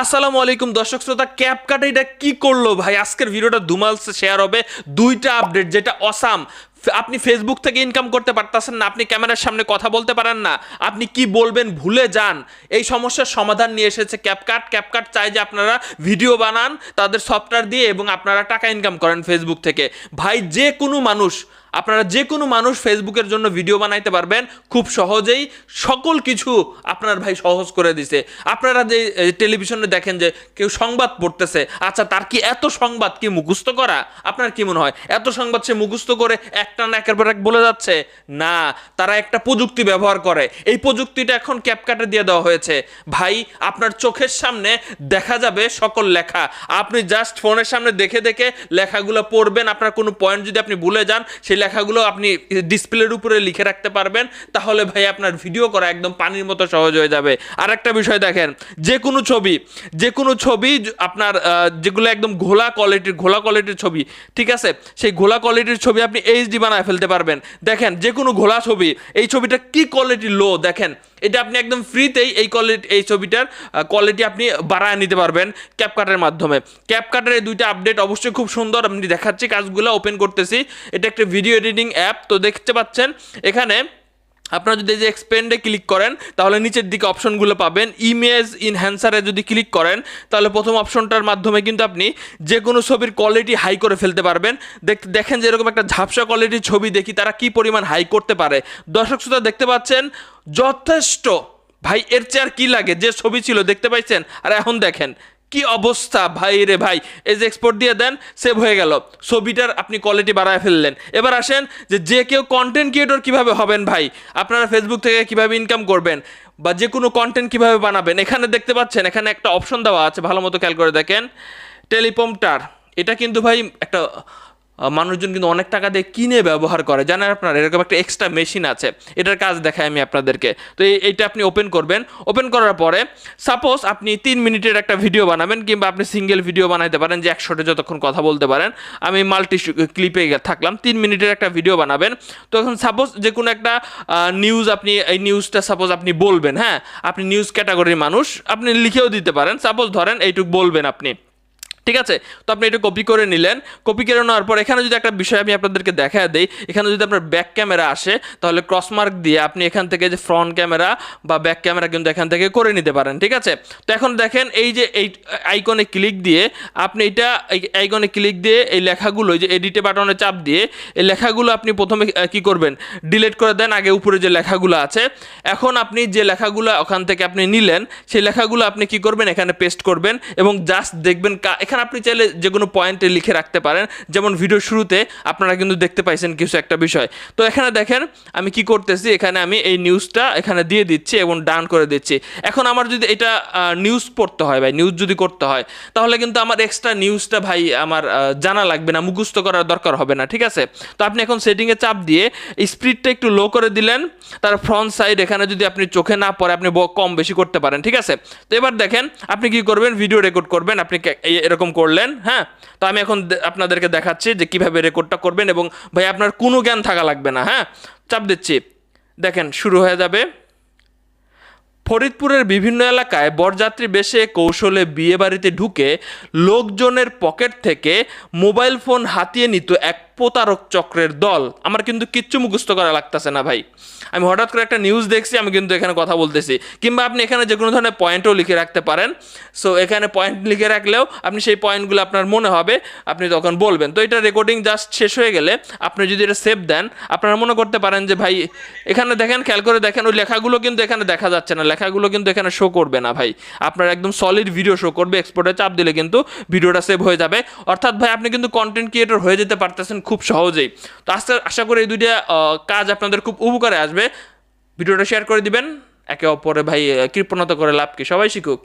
আসসালামু আলাইকুম দর্শক শ্রোতা ক্যাপকাট এটা কি করল ভাই? আজকের ভিডিওটা দুমালসে শেয়ার হবে, দুইটা আপডেট যেটা অসাম আপনি ফেসবুক থেকে ইনকাম করতে পারতেছেন না, আপনি ক্যামেরার সামনে কথা বলতে পারেন না, আপনি কি বলবেন ভুলে যান। এই সমস্যার সমাধান নিয়ে এসেছে ক্যাপকাট ক্যাপকাট চাই যে আপনারা ভিডিও বানান, তাদের সফটওয়্যার দিয়ে এবং আপনারা টাকা ইনকাম করেন ফেসবুক থেকে। ভাই, যে কোনো মানুষ আপনারা যে কোনো মানুষ ফেসবুকের জন্য ভিডিও বানাইতে পারবেন। খুব সহজেই সকল কিছু আপনার ভাই সহজ করে দিছে। আপনারা যে টেলিভিশনে দেখেন যে কেউ সংবাদ পড়তেছে আচ্ছা তার কি এত সংবাদ কি মুখস্থ করা? আপনার কি মনে হয়? এত সংবাদ সে মুখস্থ করে একটা না একের পর এক বলে যাচ্ছে? না, তারা একটা প্রযুক্তি ব্যবহার করে। এই প্রযুক্তিটা এখন ক্যাপকাটে দিয়ে দেওয়া হয়েছে। ভাই, আপনার চোখের সামনে দেখা যাবে সকল লেখা। আপনি জাস্ট ফোনের সামনে দেখে দেখে লেখাগুলো পড়বেন। আপনার কোনো পয়েন্ট যদি আপনি ভুলে যান, সেই লেখাগুলো আপনি ডিসপ্লের উপরে লিখে রাখতে পারবেন, তাহলে ভাই আপনার ভিডিও করা একদম পানির মতো সহজ হয়ে যাবে। আর একটা বিষয় দেখেন, যে কোনো ছবি, যে কোনো ছবি আপনার যেগুলো একদম ঘোলা কোয়ালিটির ঘোলা কোয়ালিটির ছবি, ঠিক আছে? সেই ঘোলা কোয়ালিটির ছবি আপনি এইচডি বানায় ফেলতে পারবেন। দেখেন, যে কোনো ঘোলা ছবি, এই ছবিটা কি কোয়ালিটি লো দেখেন এটা আপনি একদম ফ্রিতেই এই কোয়ালিটি এই ছবিটার কোয়ালিটি আপনি বাড়ায় নিতে পারবেন ক্যাপকাটের মাধ্যমে। ক্যাপকাটের এই দুইটা আপডেট অবশ্যই খুব সুন্দর আপনি দেখাচ্ছি, কাজগুলো ওপেন করতেছি। এটা একটা ভিডিও এডিটিং অ্যাপ তো দেখতে পাচ্ছেন, এখানে আপনারা যদি এই যে এক্সপেন্ডে ক্লিক করেন, তাহলে নিচের দিকে অপশনগুলো পাবেন। ইমেজ ইনহ্যান্সারে যদি ক্লিক করেন, তাহলে প্রথম অপশনটার মাধ্যমে কিন্তু আপনি যে কোনো ছবির কোয়ালিটি হাই করে ফেলতে পারবেন। দেখ- দেখেন যে এরকম একটা ঝাপসা কোয়ালিটির ছবি দেখি, তারা কি পরিমাণ হাই করতে পারে। দর্শক শ্রোতা, দেখতে পাচ্ছেন? যথেষ্ট। ভাই, এর চেয়ে আর কি লাগে? যে ছবি ছিল, দেখতে পাইছেন? আর এখন দেখেন কি অবস্থা ভাই রে ভাই? এই যে এক্সপোর্ট দিয়ে দেন সেভ হয়ে গেল। ছবিটার আপনি কোয়ালিটি বাড়ায় ফেললেন। এবার আসেন যে যে কেউ কন্টেন্ট ক্রিয়েটর কীভাবে হবেন ভাই? আপনারা ফেসবুক থেকে কীভাবে ইনকাম করবেন? বা যে কোনো কন্টেন্ট কীভাবে বানাবেন? এখানে দেখতে পাচ্ছেন, এখানে একটা অপশন দেওয়া আছে, ভালো মতো খেয়াল করে দেখেন। টেলিপম্পটার এটা কিন্তু ভাই একটা মানুষজন কিন্তু অনেক টাকা দিয়ে কিনে ব্যবহার করে। জানেন আপনার, এরকম একটা এক্সট্রা মেশিন আছে। এটার কাজ দেখাই আমি আপনাদেরকে। তো এইটা আপনি ওপেন করবেন। ওপেন করার পরে সাপোজ আপনি তিন মিনিটের একটা ভিডিও বানাবেন কিংবা আপনি সিঙ্গেল ভিডিও বানাইতে পারেন যে একশোটে যতক্ষণ কথা বলতে পারেন। আমি মাল্টি ক্লিপে থাকলাম, তিন মিনিটের একটা ভিডিও বানাবেন। তো এখন সাপোজ যে কোনো একটা নিউজ আপনি, এই নিউজটা সাপোজ আপনি বলবেন হ্যাঁ? আপনি নিউজ ক্যাটাগরির মানুষ, আপনি লিখেও দিতে পারেন। সাপোজ ধরেন এইটুক বলবেন আপনি। ঠিক আছে? তো আপনি এটা কপি করে নিলেন। কপি করে নেওয়ার পর এখানে যদি একটা বিষয় আমি আপনাদেরকে দেখা দেই, এখানে যদি আপনার ব্যাক ক্যামেরা আসে, তাহলে ক্রসমার্ক দিয়ে আপনি এখান থেকে যে ফ্রন্ট ক্যামেরা বা ব্যাক ক্যামেরা কিন্তু এখান থেকে করে নিতে পারেন, ঠিক আছে? তো এখন দেখেন এই যে এই আইকনে ক্লিক দিয়ে আপনি এটা আইকনে ক্লিক দিয়ে এই লেখাগুলো যে এডিটে বাটনে চাপ দিয়ে এই লেখাগুলো আপনি প্রথমে কি করবেন? ডিলিট করে দেন, আগে উপরে যে লেখাগুলো আছে। এখন আপনি যে লেখাগুলো ওখান থেকে আপনি নিলেন, সেই লেখাগুলো আপনি কি করবেন? এখানে পেস্ট করবেন এবং জাস্ট দেখবেন এখানে আপনি চাইলে যে কোনো পয়েন্টে লিখে রাখতে পারেন। যেমন ভিডিও শুরুতে আপনারা কিন্তু দেখতে পাইছেন কিছু একটা বিষয়। তো এখানে দেখেন, আমি কি করতেছি? এখানে আমি এই নিউজটা এখানে দিয়ে দিচ্ছি এবং ডান করে দিচ্ছি। এখন আমার যদি এটা নিউজ পড়তে হয় ভাই নিউজ যদি করতে হয়, তাহলে কিন্তু আমার এক্সট্রা নিউজটা ভাই আমার জানা লাগবে না, মুখস্থ করার দরকার হবে না, ঠিক আছে? তো আপনি এখন সেটিংয়ে চাপ দিয়ে স্পিডটা একটু লো করে দিলেন, তার ফ্রন্ট সাইড এখানে যদি আপনি চোখে না পড়ে, আপনি কম বেশি করতে পারেন, ঠিক আছে? তো এবার দেখেন, আপনি কি করবেন? ভিডিও রেকর্ড করবেন, আপনি এই- এরকম করলেন হ্যাঁ? তো আমি এখন আপনাদেরকে দেখাচ্ছি যে কীভাবে রেকর্ডটা করবেন এবং ভাই আপনার কোনো জ্ঞান থাকা লাগবে না হ্যাঁ? চাপ দিচ্ছি। দেখেন, শুরু হয়ে যাবে। ফরিদপুরের বিভিন্ন এলাকায় বরযাত্রী বেশে কৌশলে বিয়েবাড়িতে ঢুকে লোকজনের পকেট থেকে মোবাইল ফোন হাতিয়ে নিত এক প্রতারক চক্রের দল। আমার কিন্তু কিচ্ছু মুখস্থ করা লাগতেছে না ভাই। আমি হঠাৎ করে একটা নিউজ দেখছি, আমি কিন্তু এখানে কথা বলতেছি। কিংবা আপনি এখানে যে কোনো ধরনের পয়েন্টও লিখে রাখতে পারেন। সো এখানে পয়েন্ট লিখে রাখলেও আপনি সেই পয়েন্টগুলো আপনার মনে হবে, আপনি তখন বলবেন। তো এটা রেকর্ডিং জাস্ট শেষ হয়ে গেলে আপনি যদি এটা সেভ দেন, আপনারা মনে করতে পারেন যে ভাই, এখানে দেখেন, খেয়াল করে দেখেন, ওই লেখাগুলো কিন্তু এখানে দেখা যাচ্ছে না। লেখাগুলো কিন্তু এখানে শো করবে না ভাই। আপনার একদম সলিড ভিডিও শো করবে এক্সপোর্টে চাপ দিলে কিন্তু ভিডিওটা সেভ হয়ে যাবে। অর্থাৎ ভাই, আপনি কিন্তু কন্টেন্ট ক্রিয়েটর হয়ে যেতে পারতেছেন খুব সহজেই। তো আস্তে আশা করি এই দুইটা কাজ আপনাদের খুব উপকারে আসবে। ভিডিওটা শেয়ার করে দিবেন। একে অপরে ভাই কৃপণতা করে লাভ কি? সবাই শিখুক।